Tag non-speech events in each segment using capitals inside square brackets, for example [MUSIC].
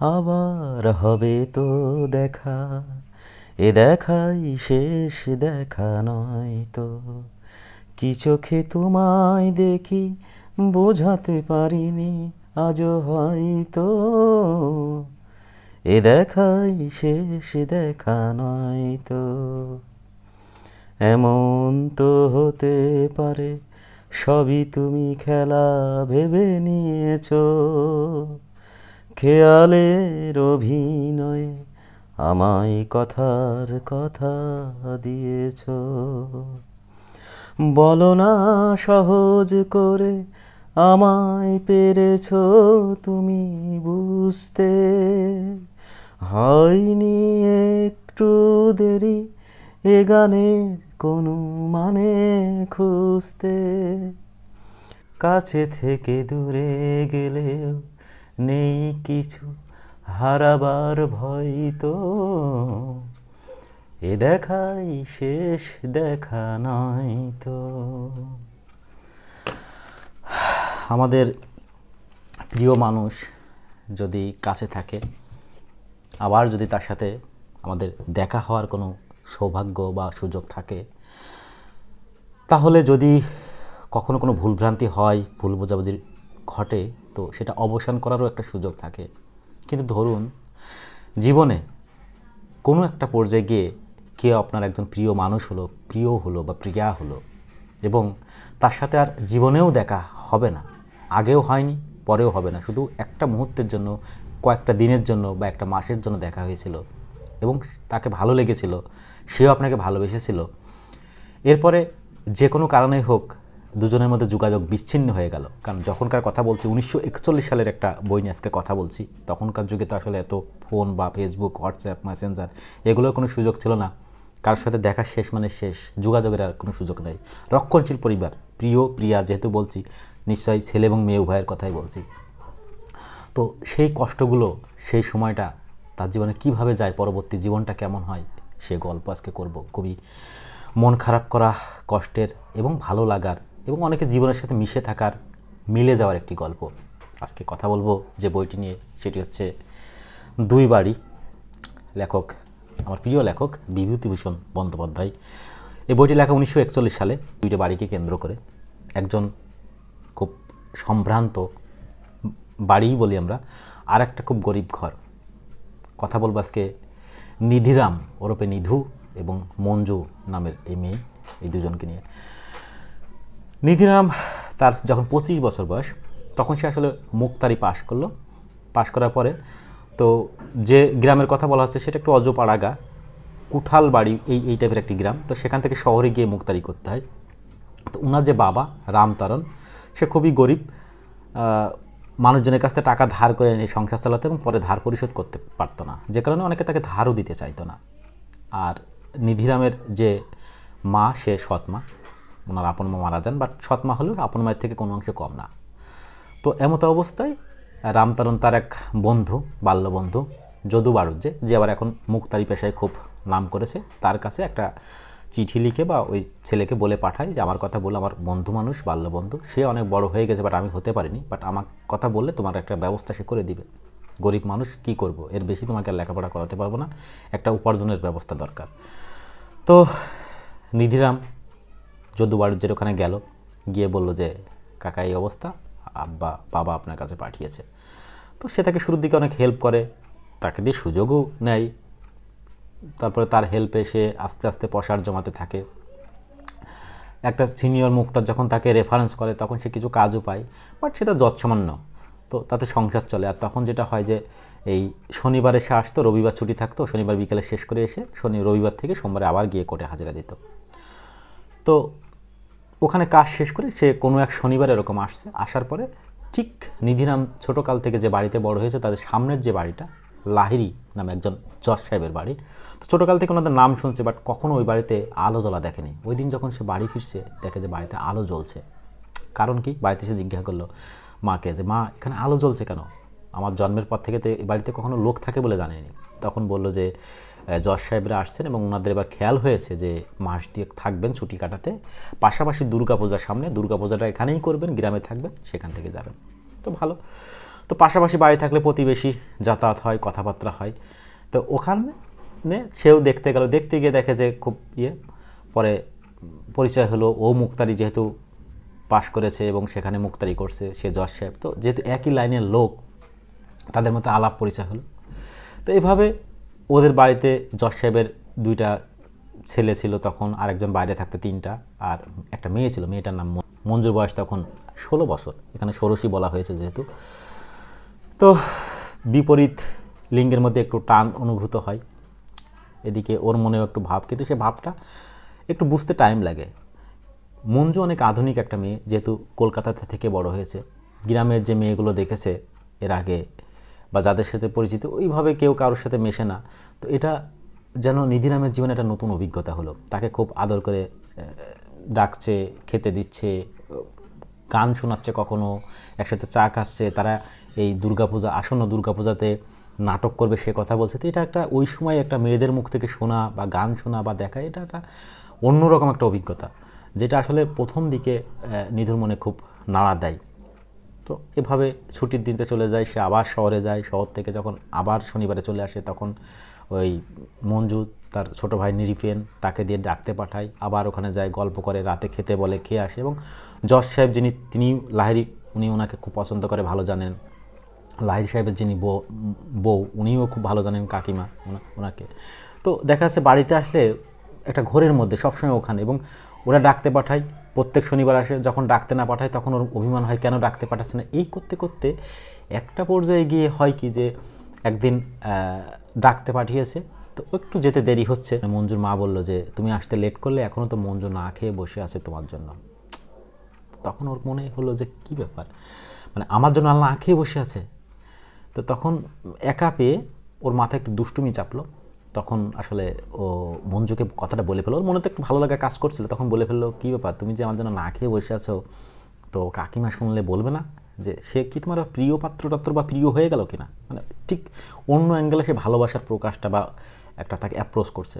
আবার হবে তো দেখা। এ দেখাই শেষ দেখা নয় তো। কি চোখে তোমায় দেখি বোঝাতে পারিনি আজও হয়তো। এ দেখাই শেষ দেখা নয় তো। এমন তো হতে পারে, সবই তুমি খেলা ভেবে নিয়েছো। খেয়ালের অভিনয়ে আমায় কথার কথা দিয়েছ। বলো না সহজ করে আমায় পেরেছ তুমি বুঝতে। হয়নি একটু দেরি এ গানের কোনো মানে খুঁজতে। কাছে থেকে দূরে গেলেও নেই কিছু, হারাবার ভয় তো। এ দেখাই শেষ দেখা নয় তো। আমাদের প্রিয় মানুষ যদি কাছে থাকে, আবার যদি তার সাথে আমাদের দেখা হওয়ার কোনো সৌভাগ্য বা সুযোগ থাকে, তাহলে যদি কখনো কোনো ভুলভ্রান্তি হয়, ভুল বোঝাবুঝি ঘটে তো সেটা অবসান করারও একটা সুযোগ থাকে। কিন্তু ধরুন, জীবনে কোনো একটা পর্যায়ে গিয়ে কেউ আপনার একজন প্রিয় মানুষ হলো, প্রিয় হলো বা প্রিয়া হলো এবং তার সাথে আর জীবনেও দেখা হবে না। আগেও হয়নি, পরেও হবে না। শুধু একটা মুহূর্তের জন্য, কয়েকটা দিনের জন্য বা একটা মাসের জন্য দেখা হয়েছিল এবং তাকে ভালো লেগেছিল, সেও আপনাকে ভালোবেসেছিল। এরপরে যে কোনো কারণেই হোক দুজনের মধ্যে যোগাযোগ বিচ্ছিন্ন হয়ে গেল। কারণ যখনকার কথা বলছি, উনিশশো একচল্লিশ সালের একটা বই নিয়ে আজকে কথা বলছি, তখনকার যুগে তো আসলে এত ফোন বা ফেসবুক হোয়াটসঅ্যাপ মেসেঞ্জার এগুলোর কোনো সুযোগ ছিল না। কারোর সাথে দেখা শেষ মানে শেষ, যোগাযোগের আর কোনো সুযোগ নেই। রক্ষণশীল পরিবার, প্রিয়, প্রিয়া যেহেতু বলছি, নিশ্চয়ই ছেলে এবং মেয়ে উভয়ের কথাই বলছি। তো সেই কষ্টগুলো, সেই সময়টা, তার জীবনে কীভাবে যায়, পরবর্তী জীবনটা কেমন হয়, সে গল্প আজকে করব। খুবই মন খারাপ করা, কষ্টের এবং ভালো লাগার এবং অনেকে জীবনের সাথে মিশে থাকার, মিলে যাওয়ার একটি গল্প। আজকে কথা বলব যে বইটি নিয়ে, সেটি হচ্ছে দুই বাড়ি লেখক, আমার প্রিয় লেখক বিভূতিভূষণ বন্দ্যোপাধ্যায়। এই বইটি লেখা উনিশশো একচল্লিশ সালে, দুইটা বাড়িকে কেন্দ্র করে। একজন খুব সম্ভ্রান্ত বাড়িই বলি আমরা আর একটা খুব গরিব ঘর। কথা বলব আজকে নিধিরাম ওরপে নিধু এবং মঞ্জু নামের এই মেয়ে, এই দুজনকে নিয়ে। নিধিরাম তার যখন পঁচিশ বছর বয়স, তখন সে আসলে মুক্তারি পাশ করল। পাশ করার পরে তো যে গ্রামের কথা বলা হচ্ছে, সেটা একটু অজপাড়াগা কুঠাল বাড়ি এই এই টাইপের একটি গ্রাম। তো সেখান থেকে শহরে গিয়ে মুক্তারি করতে হয়। তো ওনার যে বাবা রামতারণ সে খুবই গরিব মানুষজনের কাছ থেকে টাকা ধার করে এনে সংসার চালাতে এবং পরে ধার পরিশোধ করতে পারতো না। যে কারণে অনেকে তাকে ধারও দিতে চাইতো না। আর নিধিরামের যে মা, সে সৎ মা ওনার আপন মা মারা যান বাট সৎ মা হলেও আপন মায়ের থেকে কোনো অংশে কম না। তো এমত অবস্থায় রামতারণ তার এক বন্ধু বাল্যবন্ধু যদু বাড়ুজ্জে যে আবার এখন মুক্তারি পেশায় খুব নাম করেছে, তার কাছে একটা চিঠি লিখে বা ওই ছেলেকে বলে পাঠায় যে, আমার কথা বলে আমার বন্ধু মানুষ বাল্যবন্ধু সে অনেক বড় হয়ে গেছে বাট আমি হতে পারিনি বাট আমার কথা বললে তোমার একটা ব্যবস্থা সে করে দিবে। গরিব মানুষ কি করব? এর বেশি তোমাকে লেখাপড়া করাতে পারব না, একটা উপার্জনের ব্যবস্থা দরকার। তো নিধিরাম যদু বাড়ুজ্জের ওখানে গেল, গিয়ে বলল যে, কাকা, এই অবস্থা? আব্বা, বাবা আপনার কাছে পাঠিয়েছে। তো সে তাকে শুরুর দিকে অনেক হেল্প করে, তাকে দিয়ে সুযোগও নেয়। তারপরে তার হেল্পে সে আস্তে আস্তে পশার জমাতে থাকে। একটা সিনিয়র মুক্তার যখন তাকে রেফারেন্স করে, তখন সে কিছু কাজও পায় বাট সেটা যৎসামান্য। তো তাতে সংসার চলে। আর তখন যেটা হয় যে, এই শনিবারে সে আসতো, রবিবার ছুটি থাকতো, শনিবার বিকেলে শেষ করে এসে শনি, রবিবার থেকে সোমবারে আবার গিয়ে কোর্টে হাজিরা দিত। তো ওখানে কাজ শেষ করে সে কোনো এক শনিবার এরকম আসছে। আসার পরে ঠিক নিধিরাম ছোটোকাল থেকে যে বাড়িতে বড় হয়েছে, তাদের সামনের যে বাড়িটা লাহিরি নামে একজন জজ সাহেবের বাড়ি, তো ছোটোকাল থেকে ওনাদের নাম শুনছে বাট কখনো ওই বাড়িতে আলো জ্বলা দেখেনি। ওই দিন যখন সে বাড়ি ফিরছে, দেখে যে বাড়িতে আলো জ্বলছে। কারণ কি? বাড়িতে সে জিজ্ঞাসা করল মাকে যে, মা, এখানে আলো জ্বলছে কেন? আমার জন্মের পর থেকে তো বাড়িতে কখনো লোক থাকে বলে জানেনি। তখন বলল যে জজ সাহেবরা আসছেন এবং ওনাদের এবার খেয়াল হয়েছে যে মাস দিয়ে থাকবেন ছুটি কাটাতে। পাশাপাশি দুর্গাপূজার সামনে, দুর্গাপূজাটা এখানেই করবেন, গ্রামে থাকবেন, সেখান থেকে যাবেন। তো ভালো। তো পাশাপাশি বাড়ি থাকলে প্রতিবেশী, যাতায়াত হয়, কথাবার্তা হয়। তো ওখানে সেও দেখতে গেল, দেখতে গিয়ে দেখে যে খুব ইয়ে। পরে পরিচয় হলো, ও মুক্তারি যেহেতু পাশ করেছে এবং সেখানে মুক্তারি করছে, সে জজ সাহেব। তো যেহেতু একই লাইনের লোক, তাদের মধ্যে আলাপ পরিচয় হলো। তো এভাবে ওদের বাড়িতে জজ সাহেবের দুইটা ছেলে ছিল তখন, আরেকজন বাইরে থাকতে তিনটা, আর একটা মেয়ে ছিল, মেয়েটার নাম মঞ্জুর বয়স তখন ষোলো বছর। এখানে ষোড়শী বলা হয়েছে যেহেতু। তো বিপরীত লিঙ্গের মধ্যে একটু টান অনুভূত হয়। এদিকে ওর মনেও একটু ভাব, কিন্তু সে ভাবটা একটু বুঝতে টাইম লাগে। মঞ্জু অনেক আধুনিক একটা মেয়ে, যেহেতু কলকাতাতে থেকে বড় হয়েছে। গ্রামের যে মেয়েগুলো দেখেছে, এর আগে বা যাদের সাথে পরিচিত, ওইভাবে কেউ কারোর সাথে মেশে না। তো এটা যেন নিধিরামের জীবনে একটা নতুন অভিজ্ঞতা হলো। তাকে খুব আদর করে ডাকছে, খেতে দিচ্ছে, গান শোনাচ্ছে কখনো, একসাথে চা খাচ্ছে, তারা এই দুর্গাপূজা, আসন্ন দুর্গাপূজাতে নাটক করবে, সে কথা বলছে। তো এটা একটা, ওই সময় একটা মেয়েদের মুখ থেকে শোনা বা গান শোনা বা দেখা, এটা একটা অন্যরকম একটা অভিজ্ঞতা, যেটা আসলে প্রথম দিকে নিধুর মনে খুব নাড়া দেয়। তো এভাবে ছুটির দিনটা চলে যায়, সে আবার শহরে যায়। শহর থেকে যখন আবার শনিবারে চলে আসে, তখন ওই মঞ্জু, তার ছোট ভাই নিরিফেন, তাকে দিয়ে ডাকতে পাঠায়। আবার ওখানে যায়, গল্প করে, রাতে খেতে বলে, খেয়ে আসে। এবং জজ সাহেব যিনি, তিনি লাহিরি উনি ওনাকে খুব পছন্দ করে, ভালো জানেন। লাহিরি সাহেবের যিনি বউ বউ, উনিও খুব ভালো জানেন কাকিমা ওনাকে। তো দেখা যাচ্ছে বাড়িতে আসলে একটা ঘোরের মধ্যে সবসময় ওখানে। এবং ওরা ডাকতে পাঠায় প্রত্যেক শনিবার আসে, যখন ডাকতে না পাঠায় তখন ওর অভিমান হয়, কেন ডাকতে পাঠাচ্ছে না? এই করতে করতে একটা পর্যায়ে গিয়ে হয় কি যে, একদিন ডাকতে পাঠিয়েছে, তো একটু যেতে দেরি হচ্ছে। মঞ্জুর মা বলল যে, তুমি আসতে লেট করলে এখনও তো মঞ্জু না খেয়ে বসে আছে তোমার জন্য। তখন ওর মনে হলো যে, কি ব্যাপার? মানে আমার জন্য আল্লাহ না খেয়ে বসে আছে? তো তখন একা পেয়ে ওর মাথায় একটু দুষ্টুমি চাপলো। তখন আসলে ও মঞ্জুকে কথাটা বলে ফেলো ওর মনে তো একটু ভালো লাগা কাজ করছিল। তখন বলে ফেলল, কী ব্যাপার? তুমি যে আমার জন্য না খেয়ে বসে আছো, তো কাকিমা শুনলে বলবে না যে সে কি তোমার প্রিয় পাত্র টাত্র বা প্রিয় হয়ে গেল কিনা? মানে ঠিক অন্য অ্যাঙ্গেলে সে ভালোবাসার প্রকাশটা বা একটা তাকে অ্যাপ্রোচ করছে।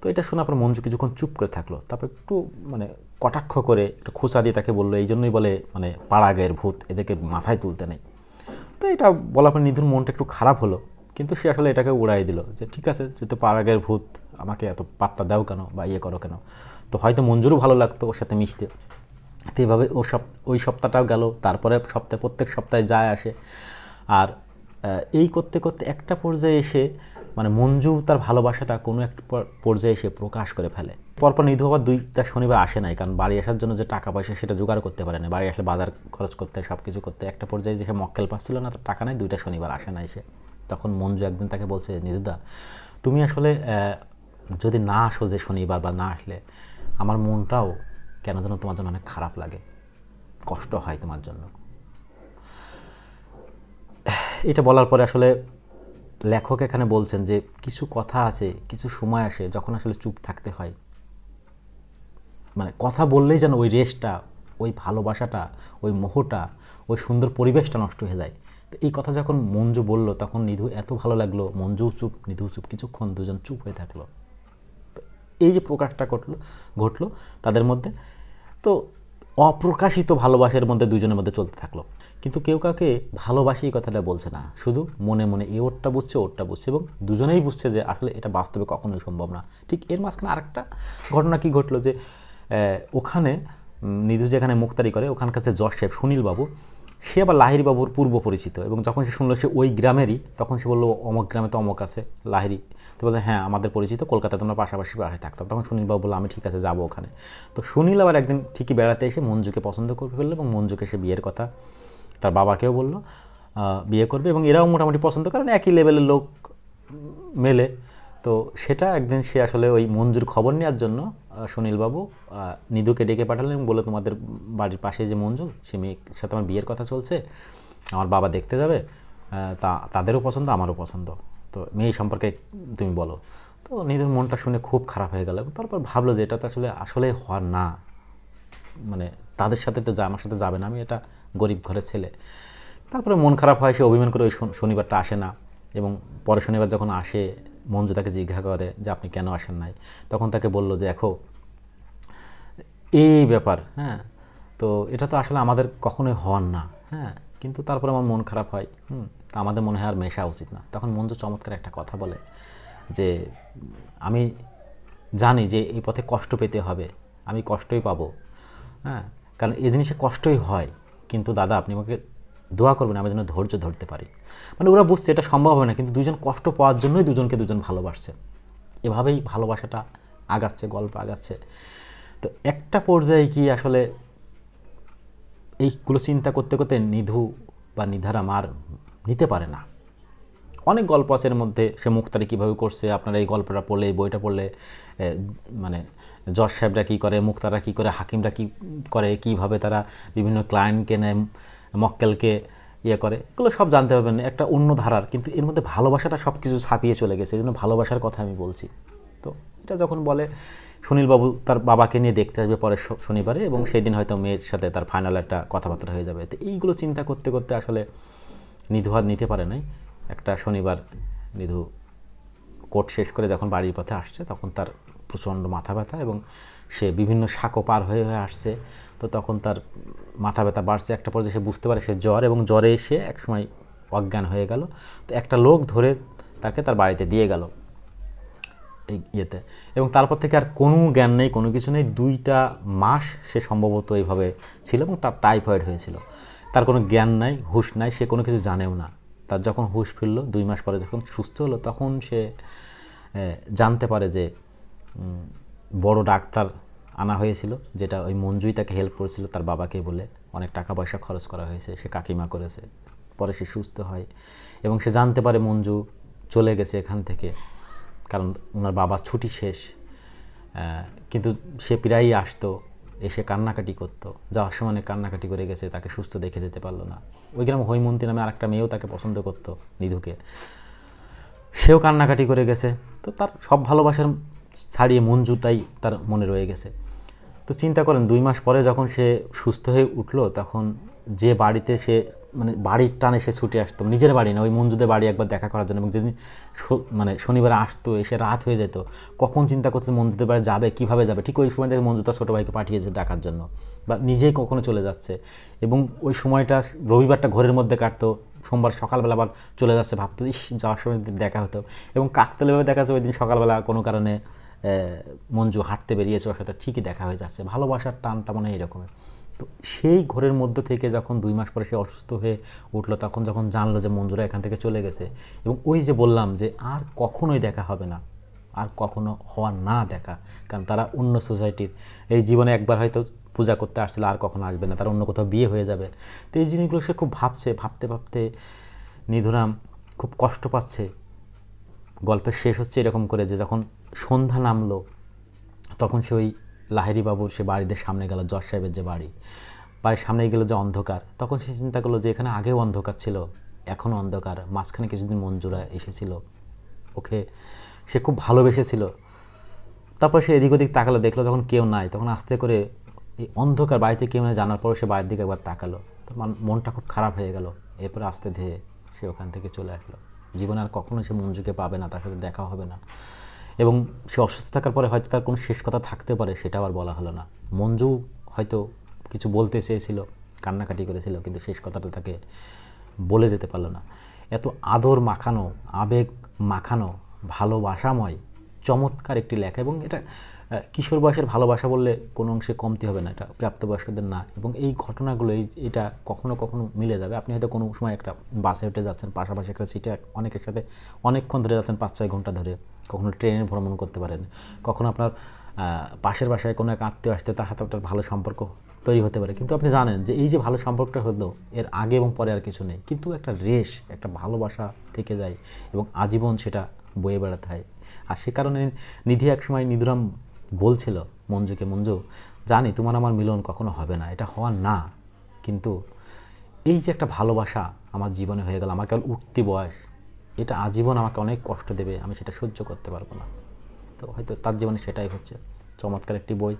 তো এটা শোনার পর মঞ্জু কিছুক্ষণ চুপ করে থাকল। তারপর একটু মানে কটাক্ষ করে একটু খোঁচা দিয়ে তাকে বলল, এই জন্যই বলে মানে পাড়া গায়ের ভূত, এদেরকে মাথায় তুলতে নেই। তো এটা বলার পর নিধুর মনটা একটু খারাপ হলো। কিন্তু সে আসলে এটাকে উড়াই দিল যে, ঠিক আছে যেহেতু পাড়াগের ভূত, আমাকে এত পাত্তা দাও কেন বা ইয়ে করো কেন? তো হয়তো মঞ্জুরও ভালো লাগতো ওর সাথে মিশতে। তো এভাবে ও সপ ওই সপ্তাহটাও গেল, তারপরে সপ্তাহে, প্রত্যেক সপ্তাহে যায় আসে। আর এই করতে করতে একটা পর্যায়ে এসে মানে মঞ্জু তার ভালোবাসাটা কোনো একটা পর্যায়ে এসে প্রকাশ করে ফেলে। পরপর নিধু আবার দুইটা শনিবার আসে নাই, কারণ বাড়ি আসার জন্য যে টাকা পয়সা সেটা জোগাড় করতে পারে না। বাড়ি আসলে বাজার খরচ করতে সব কিছু করতে একটা পর্যায়ে যে সে মক্কেল পাচ্ছিল না, তার টাকা নাই, দুইটা শনিবার আসে না এসে তখন মঞ্জু একদিন তাকে বলছে, নিধুদা, তুমি আসলে যদি না আসো যে শনিবার বা না আসলে, আমার মনটাও কেন যেন তোমার জন্য অনেক খারাপ লাগে। কষ্ট হয় তোমার জন্য। এটা বলার পরে আসলে লেখক এখানে বলছেন যে, কিছু কথা আছে, কিছু সময় আসে যখন আসলে চুপ থাকতে হয়। মানে কথা বললেই যেন ওই রেসটা ওই ভালোবাসাটা, ওই মোহটা, ওই সুন্দর পরিবেশটা নষ্ট হয়ে যায়। তো এই কথা যখন মঞ্জু বলল, তখন নিধু এত ভালো লাগল। মঞ্জু চুপ, নিধু চুপ, কিছুক্ষণ দুজন চুপ হয়ে থাকল। তো এই যে প্রকাশটা ঘটলো ঘটলো তাদের মধ্যে, তো অপ্রকাশিত ভালোবাসার মধ্যে দুজনের মধ্যে চলতে থাকল। কিন্তু কেউ কাউকে ভালোবাসি এই কথাটা বলছে না। শুধু মনে মনে এ ওরটা বুঝছে ওরটা বুঝছে এবং দুজনেই বুঝছে যে আসলে এটা বাস্তবে কখনোই সম্ভব না। ঠিক এর মাঝখানে আরেকটা ঘটনা কি ঘটলো যে ওখানে নিধু যেখানে মুক্তারি করে, ওখানকার যে জজ সাহেব সুনীল বাবু সে আবার লাহিরি বাবুর পূর্ব পরিচিত এবং যখন সে শুনলো সে ওই গ্রামেরই, তখন সে বলল, অমক গ্রামে তো অমক আছে, লাহিরি। তো বলছে হ্যাঁ আমাদের পরিচিত, কলকাতায় তোমরা পাশাপাশি বাসায় থাকতাম। তখন সুনীল বাবু বলল, আমি ঠিক আছে, যাব ওখানে। তো সুনীল আবার একদিন ঠিকই বেড়াতে এসে মঞ্জুকে পছন্দ করে ফেলল এবং মঞ্জুকে সে বিয়ের কথা তার বাবাকেও বলল বিয়ে করবে এবং এরাও মোটামুটি পছন্দ, কারণ একই লেভেলের লোক মেলে। তো সেটা একদিন সে আসলে ওই মঞ্জুর খবর নেওয়ার জন্য সুনীলবাবু নিধুকে ডেকে পাঠালেন এবং বলে তোমাদের বাড়ির পাশে যে মঞ্জু, সে মেয়ের সাথে আমার বিয়ের কথা চলছে, আমার বাবা দেখতে যাবে তা, তাদেরও পছন্দ, আমারও পছন্দ। তো মেয়ে সম্পর্কে তুমি বলো। তো নিধুর মনটা শুনে খুব খারাপ হয়ে গেল এবং তারপর ভাবলো যে এটা তো আসলে আসলে হওয়ার না। মানে তাদের সাথে তো যা, আমার সাথে যাবে না, আমি এটা গরিব ঘরের ছেলে। তারপরে মন খারাপ হয়, সে অভিমান করে ওই শনিবারটা আসে না এবং পরে শনিবার যখন আসে মঞ্জু তাকে জিজ্ঞাসা করে যে আপনি কেন আসেন নাই? তখন তাকে বলল যে, দেখো, এই ব্যাপার হ্যাঁ তো এটা তো আসলে আমাদের কখনোই হন না হ্যাঁ কিন্তু তারপরে আমার মন খারাপ হয়, হুম আমাদের মনে হয় আর মেশা উচিত না। তখন মঞ্জু চমৎকার একটা কথা বলে যে, আমি জানি যে এই পথে কষ্ট পেতে হবে, আমি কষ্টই পাবো হ্যাঁ কারণ এই জিনিসে কষ্টই হয়, কিন্তু দাদা আপনি আমাকে দোয়া করবেন, আমি যেন ধৈর্য ধরতে পারি। মানে ওরা বুঝছে এটা সম্ভব হবে না, কিন্তু দুজন কষ্ট পাওয়ার জন্যই দুজনকে দুজন ভালোবাসছে। এভাবেই ভালোবাসাটা আগাচ্ছে, গল্প আগাচ্ছে। তো একটা পর্যায়ে কি আসলে এইগুলো চিন্তা করতে করতে নিধু বা নিধারা মার নিতে পারে না? অনেক গল্প আছে এর মধ্যে, সে মুক্তারি কীভাবে করছে, আপনারা এই গল্পটা পড়লে, এই বইটা পড়লে মানে জজ সাহেবরা কী করে, মুক্তারা কী করে, হাকিমরা কী করে, কীভাবে তারা বিভিন্ন ক্লায়েন্টকে নেয় মক্কেলকে ইয়ে করে, এগুলো সব জানতে পারবেন, একটা অন্য ধারার, কিন্তু এর মধ্যে ভালোবাসাটা সব কিছু ছাপিয়ে চলে গেছে এই জন্য ভালোবাসার কথা আমি বলছি। তো এটা যখন বলে, সুনীলবাবু তার বাবাকে নিয়ে দেখতে আসবে পরের শনিবারে এবং সেই দিন হয়তো মেয়ের সাথে তার ফাইনাল একটা কথাবার্তা হয়ে যাবে। তো এইগুলো চিন্তা করতে করতে আসলে নিধু হাত নিতে পারে নাই। একটা শনিবার নিধু কোর্ট শেষ করে যখন বাড়ির পথে আসছে, তখন তার প্রচণ্ড মাথা ব্যথা এবং সে বিভিন্ন শাকো পার হয়ে হয়ে আসছে। তো তখন তার মাথা ব্যথা বাড়ছে, একটা পর্যায়ে সে বুঝতে পারে সে জ্বর এবং জ্বরে এসে একসময় অজ্ঞান হয়ে গেল। তো একটা লোক ধরে তাকে তার বাড়িতে দিয়ে গেল এই ইয়েতে। এবং তারপর থেকে আর কোনো জ্ঞান নেই, কোনো কিছু নেই। দুইটা মাস সে সম্ভবত এইভাবে ছিল এবং তার টাইফয়েড হয়েছিল। তার কোনো জ্ঞান নাই, হুঁশ নাই, সে কোনো কিছু জানেও না। তার যখন হুঁশ ফিরল, দুই মাস পরে যখন সুস্থ হলো, তখন সে জানতে পারে যে বড় ডাক্তার আনা হয়েছিল, যেটা ওই মঞ্জুই তাকে হেল্প করেছিল, তার বাবাকে বলে অনেক টাকা পয়সা খরচ করা হয়েছে, সে কাকিমা করেছে, পরে সে সুস্থ হয়। এবং সে জানতে পারে মঞ্জু চলে গেছে এখান থেকে, কারণ ওনার বাবার ছুটি শেষ কিন্তু সে প্রায়ই আসতো, এসে কান্নাকাটি করতো, যাওয়ার সময় অনেক কান্নাকাটি করে গেছে, তাকে সুস্থ দেখে যেতে পারল না। ওই গ্রামে হৈমন্তী নামে আরেকটা মেয়েও তাকে পছন্দ করতো, নিধুকে। সেও কান্নাকাটি করে গেছে, তো তার সব ভালোবাসার ছাড়িয়ে মঞ্জুটাই তার মনে রয়ে গেছে। তো চিন্তা করেন, দুই মাস পরে যখন সে সুস্থ হয়ে উঠল, তখন যে বাড়িতে সে মানে বাড়ির টানে সে ছুটে আসতো। নিজের বাড়ি না, ওই মঞ্জুদের বাড়ি একবার দেখা করার জন্য। এবং যেদিন মানে শনিবার আসতো, এসে রাত হয়ে যেত, কখন চিন্তা করছে মঞ্জুদের বাড়ি যাবে, কীভাবে যাবে? ঠিক ওই সময় থেকে মঞ্জু তার ছোটো ভাইকে পাঠিয়েছে ডাকার জন্য। বা নিজেই কখনো চলে যাচ্ছে। এবং ওই সময়টা রবিবারটা ঘরের মধ্যে কাটতো, সোমবার সকালবেলা আবার চলে যাচ্ছে, ভাবতো, ইস, যাওয়ার সময় দেখা হতো। এবং কাকতালীয়ভাবে দেখা যাচ্ছে, ওই দিন সকালবেলা কোনো কারণে মঞ্জু হাঁটতে বেরিয়েছে, ওর সাথে ঠিকই দেখা হয়ে যাচ্ছে। ভালোবাসার টানটা মানে এরকমের তো সেই ঘরের মধ্যে থেকে যখন দুই মাস পরে সে অসুস্থ হয়ে উঠল, তখন যখন জানলো যে মঞ্জুরা এখান থেকে চলে গেছে এবং ওই যে বললাম যে আর কখনোই দেখা হবে না, আর কখনো হওয়া না দেখা, কারণ তারা অন্য সোসাইটির, এই জীবনে একবার হয়তো পূজা করতে আসছিল, আর কখনো আসবে না, তার অন্য কোথাও বিয়ে হয়ে যাবে। তো এই জিনিসগুলো সে খুব ভাবছে, ভাবতে ভাবতে নিধুরাম খুব কষ্ট পাচ্ছে। গল্পের শেষ হচ্ছে এরকম করে যে যখন সন্ধ্যা নামলো, তখন সে ওই লাহেরি বাবুর সে বাড়িতে সামনে গেল, জজ সাহেবের যে বাড়ি। বাড়ির সামনে গেলো যে অন্ধকার। তখন সে চিন্তা করল যে এখানে আগেও অন্ধকার ছিল, এখনও অন্ধকার। মাঝখানে কিছুদিন মঞ্জুরা এসেছিল। ওকে, সে খুব ভালোবেসেছিল। তারপর সে এদিক ওদিক তাকালো, দেখল যখন কেউ নাই, তখন আস্তে করে এই অন্ধকার বাড়িতে কেউ নেই, জানার পর সে বাড়ির দিকে একবার তাকালো। তো মনটা খুব খারাপ হয়ে গেল। এরপরে আস্তে ধেয়ে সে ওখান থেকে চলে আসলো। জীবনে আর কখনো সে মঞ্জুকে পাবে না, তার সাথে দেখা হবে না। এবং সে অসুস্থ থাকার পরে হয়তো তার কোনো শেষ কথা থাকতে পারে সেটা আবার বলা হলো না। মঞ্জু হয়তো কিছু বলতে চেয়েছিল, কান্নাকাটি করেছিল, কিন্তু শেষ কথাটা তাকে বলে যেতে পারল না। এত আদর মাখানো, আবেগ মাখানো, ভালোবাসাময় চমৎকার একটি লেখা এবং এটা কিশোর বয়সের ভালোবাসা বললে কোনো অংশে কমতি হবে না, এটা প্রাপ্তবয়স্কদের না এবং এই ঘটনাগুলো, এই, এটা কখনো কখনো মিলে যাবে। আপনি হয়তো কোনো সময় একটা বাসে উঠে যাচ্ছেন, পাশাপাশি একটা সিটে অনেকের সাথে অনেকক্ষণ ধরে যাচ্ছেন পাঁচ ছয় ঘণ্টা ধরে, কখনো ট্রেনে ভ্রমণ করতে পারেন, কখনো আপনার পাশের বাসায় কোনো এক আত্মীয় আসতে তার সাথে আপনার ভালো সম্পর্ক তৈরি হতে পারে। কিন্তু আপনি জানেন যে এই যে ভালো সম্পর্কটা হলো, এর আগে এবং পরে আর কিছু নেই। কিন্তু একটা রেশ, একটা ভালোবাসা থেকে যায় এবং আজীবন সেটা বয়ে বেড়াতে হয়। আর সে কারণে নিধি একসময় নিধুরাম বলছিল, মঞ্জুকে, মঞ্জু, জানি তোমার আমার মিলন কখনো হবে না, এটা হওয়ার না, কিন্তু এই যে একটা ভালোবাসা আমার জীবনে হয়ে গেল আমার কেবল উঠতি বয়স, এটা আজীবন আমাকে অনেক কষ্ট দেবে, আমি সেটা সহ্য করতে পারব না। তো হয়তো তার জীবনে সেটাই হচ্ছে, চমৎকার একটি বই।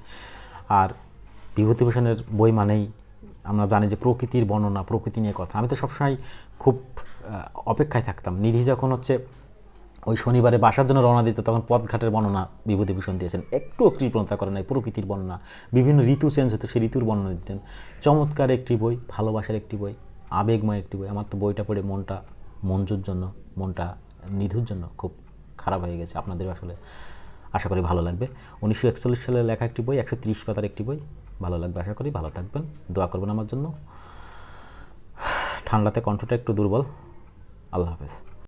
আর বিভূতিভূষণের বই মানেই আমরা জানি যে প্রকৃতির বর্ণনা, প্রকৃতি নিয়ে কথা। আমি তো সবসময় খুব অপেক্ষায় থাকতাম। নিধি যখন হচ্ছে ওই শনিবারে বাসার জন্য রওনা দিতে তখন পথঘাটের বর্ণনা বিভূতিভূষণ দিয়েছেন। একটু কৃপণতা করে নাই, প্রকৃতির বর্ণনা। বিভিন্ন ঋতু চেঞ্জ হতো, সেই ঋতুর বর্ণনা দিতেন। চমৎকার একটি বই, ভালোবাসার একটি বই, আবেগময় একটি বই। আমার তো বইটা পড়ে মনটা মঞ্জুর জন্য, মনটা নিধুর জন্য খুব খারাপ হয়ে গেছে আপনাদের আসলে। আশা করি ভালো লাগবে। উনিশশো একচল্লিশ সালে লেখা একটি বই, একশো তিরিশ পাতার একটি বই। ভালো লাগবে, আশা করি ভালো থাকবেন। দোয়া করবেন আমার জন্য। [SIGHS] ঠান্ডাতে কণ্ঠটা একটু দুর্বল। আল্লাহ হাফেজ।